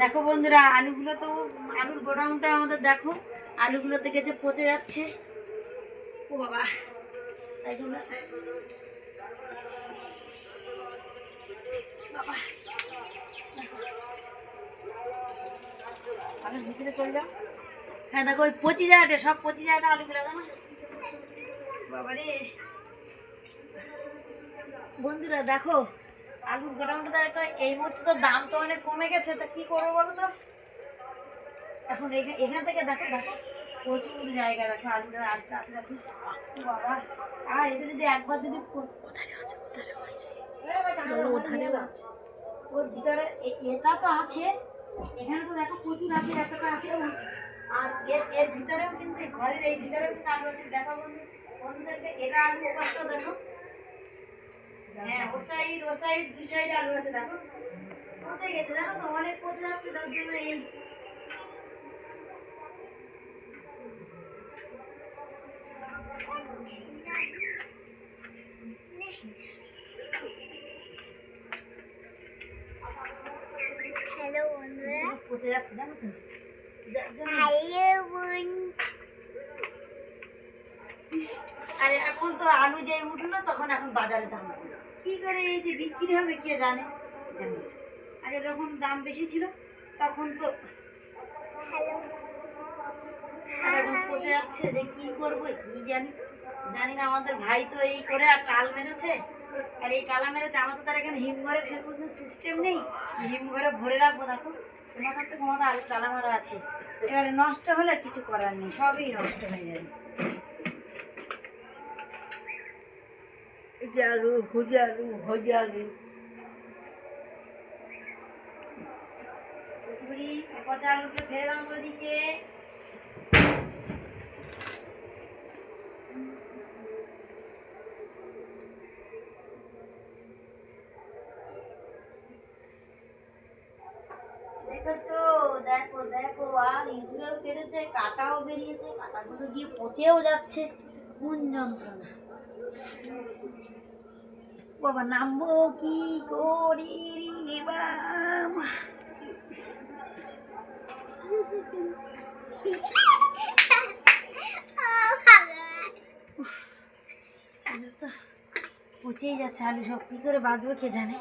দেখো বন্ধুরা, আলুগুলো তো, আলুর গোডাউনটা আমাদের দেখো, আলুগুলো থেকে যে পচে যাচ্ছে। ও বাবা, তাই বাবা আলুর ভিতরে চলে যাও। হ্যাঁ দেখো, ওই পচি জায়গাটা সব পচি জায়গাটা আলুগুলো, জানো? বাবা রে বন্ধুরা, দেখো আলুর গোডাউনটা দেখো এই মুহূর্তে তো দাম তো অনেক কমে গেছে তা কি করব বলো তো? এখন এখান থেকে দেখো দেখো প্রচুর জায়গা দেখো আলুটা আছে দেখো। বাবা। আর এটা যদি একবার যদি আছে আছে? আছে। ওর ভিতরে এটা তো আছে এখানে তো দেখো প্রচুর আছে এতটা আছে। আর এর এর ভিতরেও কিন্তু ঘরের এই ভিতরেও কিন্তু আলু আছে দেখো বন্ধু। বন্ধুদেরকে এটা আলু ওপাশটা দেখো। হ্যাঁ ও সাইড ও সাইড দুই সাইড আলু আছে দেখো। কোথায় গেছে? জানো তো অনেক পচে যাচ্ছে তার জন্য এই হ্যালো বন্ধুরা। পচে যাচ্ছে জানো তো। হ্যালো বোন আর এখন তো আলু যে উঠল তখন এখন বাজারে দাম। কি করে এই যে বিক্রি হবে কে জানে? জানি আগে যখন দাম বেশি ছিল তখন তো এখন পচে যাচ্ছে যে কি করব কি জানি। জানি না আমাদের ভাই তো এই করে আর টাল মেরেছে। আর এই টালা মেরেছে আমার তো তার এখানে হিমঘরের সেরকম সিস্টেম নেই। হিমঘরে ভরে রাখব দেখো। তোমার তো তোমাদের আলু টালা মারা আছে। এবারে নষ্ট হলে কিছু করার নেই সবই নষ্ট হয়ে যাবে। জারু হুজারু হজারু দেখো দেখো, আর কেটেছে, কাটাও বেরিয়েছে, কাটাগুলো গিয়ে পচেও যাচ্ছে। কোন যন্ত্রণা। বাবা নামবো কি করি বাবা? পচেই যাচ্ছে। আলু সব কি করে বাঁচবে কে জানে?